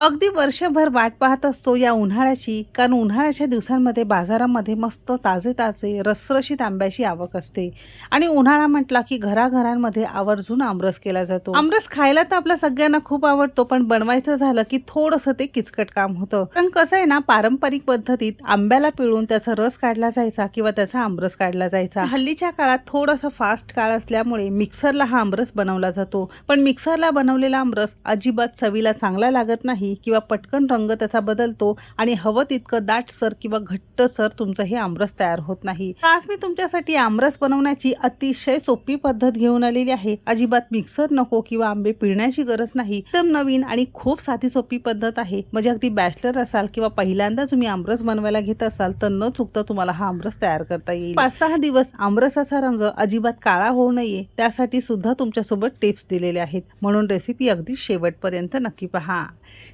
अगदी वर्षभर वाट पाहत असतो या उन्हाळ्याची कारण उन्हाळ्याच्या दिवसांमध्ये बाजारामध्ये मस्त ताजे ताजे रसरशीत आंब्याची आवक असते. आणि उन्हाळा म्हटला की घराघरांमध्ये आवर्जून आमरस केला जातो. आमरस खायला तर आपल्या सगळ्यांना खूप आवडतो पण बनवायचं झालं की थोडंसं ते किचकट काम होतं. कारण कसं आहे ना पारंपरिक पद्धतीत आंब्याला पिळून त्याचा रस काढला जायचा किंवा त्याचा आमरस काढला जायचा. हल्लीच्या काळात थोडासा फास्ट काळ असल्यामुळे मिक्सरला हा आमरस बनवला जातो. पण मिक्सरला बनवलेला आमरस अजिबात चवीला चांगला लागत नाही. किंवा पटकन रंग त्याचा बदलतो आणि हवं तितकं दाटसर किंवा घट्टसर तुमचं हे आमरस तयार होत नाही. आज मी तुमच्यासाठी आमरस बनवण्याची अतिशय सोपी पद्धत घेऊन आलेली आहे. अजिबात मिक्सर नको किंवा आंबे पिळण्याची गरज नाही. तर नवीन आणि खूप साधी सोपी पद्धत आहे. म्हणजे अगदी बॅचलर असाल किंवा पहिल्यांदा तुम्ही आमरस बनवायला घेत असाल तर न चुकता तुम्हाला हा आमरस तयार करता येईल. पाच सहा दिवस आमरसाचा रंग अजिबात काळा होऊ नये. त्यासाठी सुद्धा तुमच्यासोबत टिप्स दिलेले आहेत. म्हणून रेसिपी अगदी शेवटपर्यंत नक्की पहा.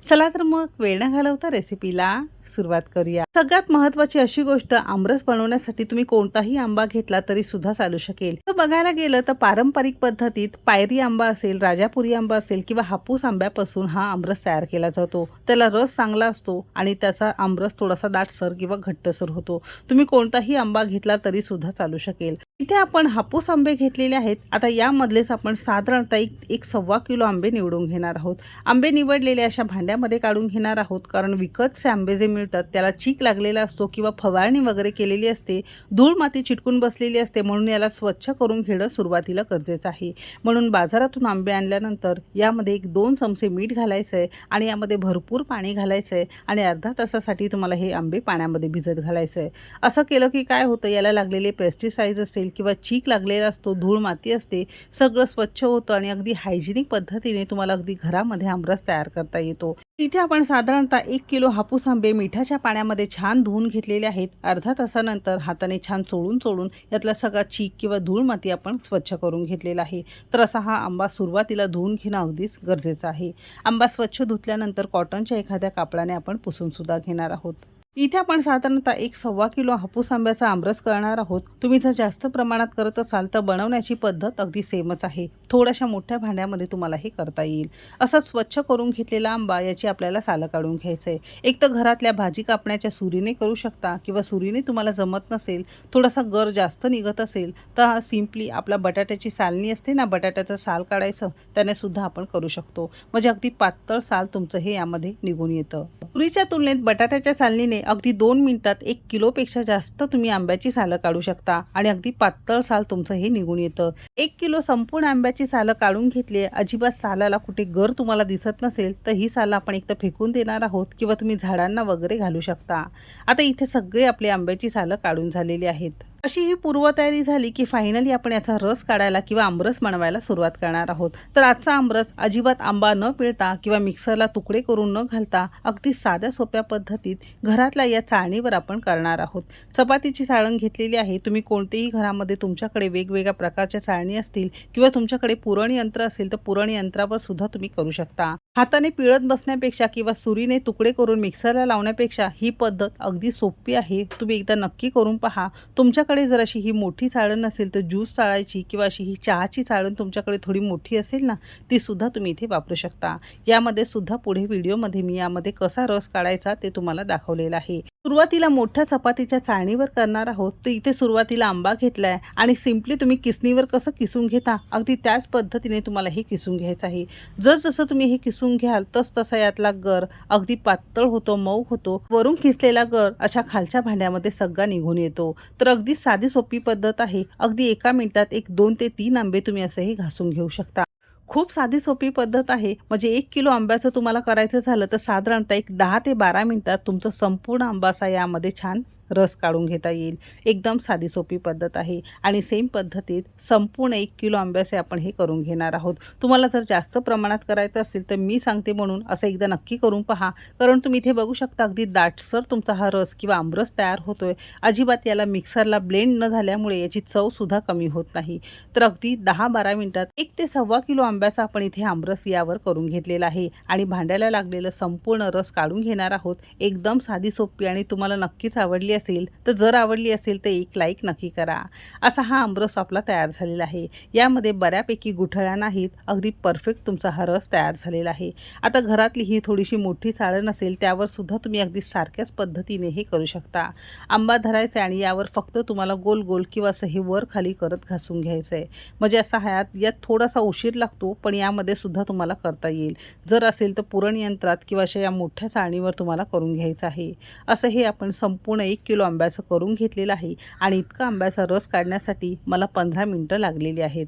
चला तर मग वेळ न घालवता रेसिपीला सुरुवात करूया. सगळ्यात महत्वाची अशी गोष्ट आमरस बनवण्यासाठी तुम्ही कोणताही आंबा घेतला तरी सुद्धा चालू शकेल. तर बघायला गेलं तर पारंपरिक पद्धतीत पायरी आंबा असेल राजापुरी आंबा असेल किंवा हापूस आंब्यापासून हा आमरस तयार केला जातो. त्याला रस चांगला असतो आणि त्याचा आमरस थोडासा दाटसर किंवा घट्टसर होतो. तुम्ही कोणताही आंबा घेतला तरी सुद्धा चालू शकेल. इथे आपण हापूस आंबे घेतलेले आहेत. आता यामधलेच आपण साधारणतः एक एक सव्वा किलो आंबे निवडून घेणार आहोत. आंबे निवडलेले अशा भांड्यामध्ये काढून घेणार आहोत. कारण विकतचे आंबे जे मिळतात त्याला चीक लागलेला असतो किंवा फवारणी वगैरे केलेली असते धूळ माती चिटकून बसलेली असते म्हणून याला स्वच्छ करून घेणं सुरुवातीला गरजेचं आहे. म्हणून बाजारातून आंबे आणल्यानंतर यामध्ये एक दोन चमचे मीठ घालायचं आहे आणि यामध्ये भरपूर पाणी घालायचं आहे आणि अर्धा तासासाठी तुम्हाला हे आंबे पाण्यामध्ये भिजत घालायचं आहे असं केलं की काय होतं? याला लागलेले पेस्टिसाईज असेल किंवा चीक लागलेला असतो धूळ माती असते सगळं स्वच्छ होतं आणि अगदी हायजेनिक पद्धतीने तुम्हाला अगदी घरामध्ये आमरस तयार करता येतो. इथे आपण साधारणतः एक किलो हापूस आंबे मिठाच्या पाण्यामध्ये छान धुवून घेतलेले आहेत. अर्धा तासानंतर हाताने छान चोळून चोळून यातला सगळा चीक किंवा धूळ माती आपण स्वच्छ करून घेतलेला आहे. तर असा हा आंबा सुरुवातीला धुवून घेणं अगदीच गरजेचं आहे. आंबा स्वच्छ धुतल्यानंतर कॉटनच्या एखाद्या कापडाने आपण पुसून सुद्धा घेणार आहोत. इथे आपण साधारणतः एक सव्वा किलो हापूस आंब्याचा आमरस करणार आहोत. तुम्ही जर जास्त प्रमाणात करत असाल तर बनवण्याची पद्धत अगदी सेमच आहे. थोड्याशा मोठ्या भांड्यामध्ये तुम्हाला हे करता येईल. असा स्वच्छ करून घेतलेला आंबा याची आपल्याला सालं काढून घ्यायचं आहे एक तर घरातल्या भाजी कापण्याच्या सुरीने करू शकता किंवा सुरीने तुम्हाला जमत नसेल थोडासा गर जास्त निघत असेल तर सिम्पली आपला बटाट्याची सालणी असते ना बटाट्याचं साल काढायचं त्याने सुद्धा आपण करू शकतो. म्हणजे अगदी पातळ साल तुमचं हे यामध्ये निघून येतं. पुरीच्या तुलनेत बटाट्याच्या सालनीने अगदी दोन मिनिटात एक किलोपेक्षा जास्त तुम्ही आंब्याची सालं काढू शकता आणि अगदी पातळ साल तुमचं हे निघून येतं. एक किलो संपूर्ण आंब्याची सालं काढून घेतली अजिबात सालाला कुठे गर तुम्हाला दिसत नसेल तर ही सालं आपण एक तर फेकून देणार आहोत किंवा तुम्ही झाडांना वगैरे घालू शकता. आता इथे सगळे आपले आंब्याची सालं काढून झालेली आहेत. अशी ही पूर्वतयारी झाली की फायनली आपण याचा रस काढायला किंवा आमरस बनवायला सुरुवात करणार आहोत. तर आजचा आमरस अजिबात आंबा न पिळता किंवा मिक्सरला तुकडे करून न घालता अगदी साध्या सोप्या पद्धतीत घरातल्या या चाळणीवर आपण करणार आहोत. चपातीची चाळण घेतलेली आहे. तुम्ही कोणतेही घरामध्ये तुमच्याकडे वेगवेगळ्या प्रकारच्या चाळणी असतील किंवा तुमच्याकडे पुरण यंत्र असेल तर पुरण यंत्रावर सुद्धा तुम्ही करू शकता. हाताने पिळत बसण्यापेक्षा किंवा सुरीने तुकडे करून मिक्सरला लावण्यापेक्षा ही पद्धत अगदी सोपी आहे. तुम्ही एकदा नक्की करून पहा. तुमच्याकडे जर अशी ही मोठी चाळण नसेल तर ज्यूस चाळायची किंवा अशी ही चहाची चाळण तुमच्याकडे थोडी मोठी असेल ना तीसुद्धा तुम्ही इथे वापरू शकता. यामध्ये सुद्धा पुढे व्हिडिओमध्ये मी यामध्ये कसा रस काढायचा ते तुम्हाला दाखवलेलं आहे. सुरुवातीला मोठ्या चपातीच्या चाळणीवर करणार आहोत. तर इथे सुरुवातीला आंबा घेतलाय आणि सिम्पली तुम्ही किसणीवर कसं किसून घेता अगदी त्याच पद्धतीने तुम्हाला हे किसून घ्यायचं आहे. जसजसं तुम्ही हे किसून घ्याल तस तसा यातला गर अगदी पातळ होतो मऊ होतो. वरून किसलेला गर अशा खालच्या भांड्यामध्ये सगळा निघून येतो. तर अगदी साधी सोपी पद्धत आहे. अगदी एका मिनिटात एक दोन ते तीन आंबे तुम्ही असंही घासून घेऊ शकता. खूप साधी सोपी पद्धत आहे. म्हणजे एक किलो आंब्याचं तुम्हाला करायचं झालं तर साधारणतः एक दहा ते बारा मिनिटात तुमचं संपूर्ण आंबासा यामध्ये छान रस काढून घेता येईल. एकदम साधी सोपी पद्धत आहे. आणि सेम पद्धतीत संपूर्ण एक किलो आंब्याचे आपण हे करून घेणार आहोत. तुम्हाला जर जास्त प्रमाणात करायचं असेल तर मी सांगते म्हणून असं एकदा नक्की करून पहा. कारण तुम्ही इथे बघू शकता अगदी दाटसर तुमचा हा रस किंवा आमरस तयार होतोय. अजिबात याला मिक्सरला ब्लेंड न झाल्यामुळे याची चवसुद्धा कमी होत नाही. तर अगदी दहा बारा मिनिटात एक ते सव्वा किलो आंब्याचा आपण इथे आमरस यावर करून घेतलेला आहे. आणि भांड्याला लागलेलं संपूर्ण रस काढून घेणार आहोत. एकदम साधी सोपी आणि तुम्हाला नक्कीच आवडली आवडली असेल तर जर आवडली असेल तर एक लाईक नक्की करा. असा हा आमरस आपला तयार झालेला आहे. यामध्ये बऱ्यापैकी गुठळ्या नाहीत अगदी परफेक्ट तुमचा हा रस तयार झालेला आहे. आता घरातली ही थोडीशी मोठी चाळण असेल त्यावर सुद्धा तुम्ही अगदी सारख्याच पद्धतीने हे करू शकता. आंबा धरायचा आहे आणि यावर फक्त तुम्हाला गोल गोल किंवा असं हे वर खाली करत घासून घ्यायचं आहे. म्हणजे असा ह्यात यात थोडासा उशीर लागतो पण यामध्ये सुद्धा तुम्हाला करता येईल. जर असेल तर पुरण यंत्रात किंवा अशा या मोठ्या चाळणीवर तुम्हाला करून घ्यायचं आहे. असं हे आपण संपूर्ण एक किलो आंब्याचं करून घेतलेलं आहे आणि इतका आंब्याचा रस काढण्यासाठी मला पंधरा मिनटं लागलेली आहेत.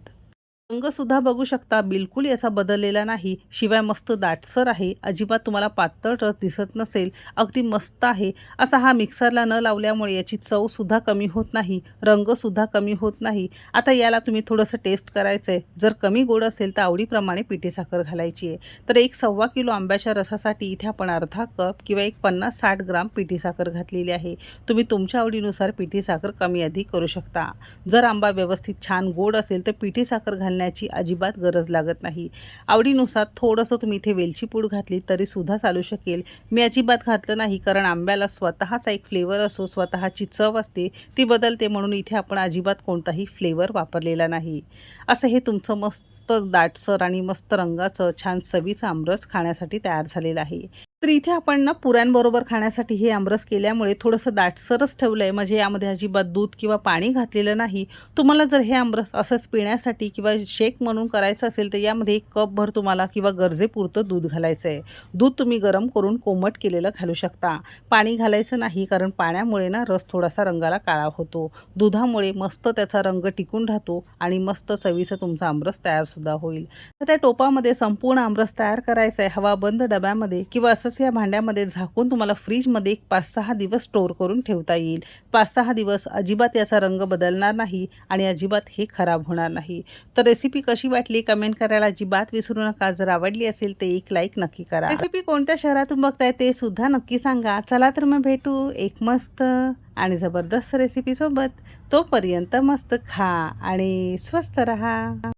रंगसुद्धा बघू शकता बिलकुल याचा बदललेला नाही. शिवाय मस्त दाटसर आहे. अजिबात तुम्हाला पातळ रस दिसत नसेल. अगदी मस्त आहे. असा हा मिक्सरला न लावल्यामुळे याची चवसुद्धा कमी होत नाही. रंगसुद्धा कमी होत नाही. आता याला तुम्ही थोडंसं टेस्ट करायचं आहे जर कमी गोड असेल तर आवडीप्रमाणे पिठी साखर घालायची आहे. तर एक सव्वा किलो आंब्याच्या रसासाठी इथे आपण अर्धा कप किंवा एक पन्नास साठ ग्राम पिठी साखर घातलेली आहे. तुम्ही तुमच्या आवडीनुसार पिठी साखर कमी अधिक करू शकता. जर आंबा व्यवस्थित छान गोड असेल तर पिठी साखर घालण्याची अजिबात गरज लागत नाही. आवडीनुसार थोडंसं तुम्ही इथे वेलची पूड घातली तरीसुद्धा चालू शकेल. मी अजिबात घातलं नाही कारण आंब्याला स्वतःचा एक फ्लेवर असो स्वतःची चव असते ती बदलते म्हणून इथे आपण अजिबात कोणताही फ्लेवर वापरलेला नाही. असं हे तुमचं मस्त दाटसर आणि मस्त रंगाचं छान चवीचं आमरस खाण्यासाठी तयार झालेलं आहे. तर इथे आपण ना पुऱ्यांबरोबर खाण्यासाठी हे आमरस केल्यामुळे थोडंसं दाटसरच ठेवलं आहे म्हणजे यामध्ये अजिबात दूध किंवा पाणी घातलेलं नाही. तुम्हाला जर हे आमरस असंच पिण्यासाठी किंवा शेक म्हणून करायचं असेल तर यामध्ये एक कपभर तुम्हाला किंवा गरजेपुरतं दूध घालायचं आहे दूध तुम्ही गरम करून कोमट केलेलं घालू शकता. पाणी घालायचं नाही कारण पाण्यामुळे ना रस थोडासा रंगाला काळा होतो. दुधामुळे मस्त त्याचा रंग टिकून राहतो आणि मस्त चवीचं तुमचा आमरस तयारसुद्धा होईल. तर त्या टोपामध्ये संपूर्ण आमरस तयार करायचा आहे हवा बंद डब्यामध्ये किंवा असंच या भांड्यामध्ये झाकून तुम्हाला फ्रीजमध्ये एक पाच सहा दिवस स्टोअर करून ठेवता येईल. पाच सहा दिवस अजिबात याचा रंग बदलणार नाही आणि अजिबात हे खराब होणार नाही. तर रेसिपी कशी वाटली कमेंट करायला अजिबात विसरू नका. जर आवडली असेल तर एक लाईक नक्की करा. रेसिपी कोणत्या शहरातून बघताय ते सुद्धा नक्की सांगा. चला तर मग भेटू एक मस्त आणि जबरदस्त रेसिपीसोबत तोपर्यंत मस्त खा आणि स्वस्त रहा.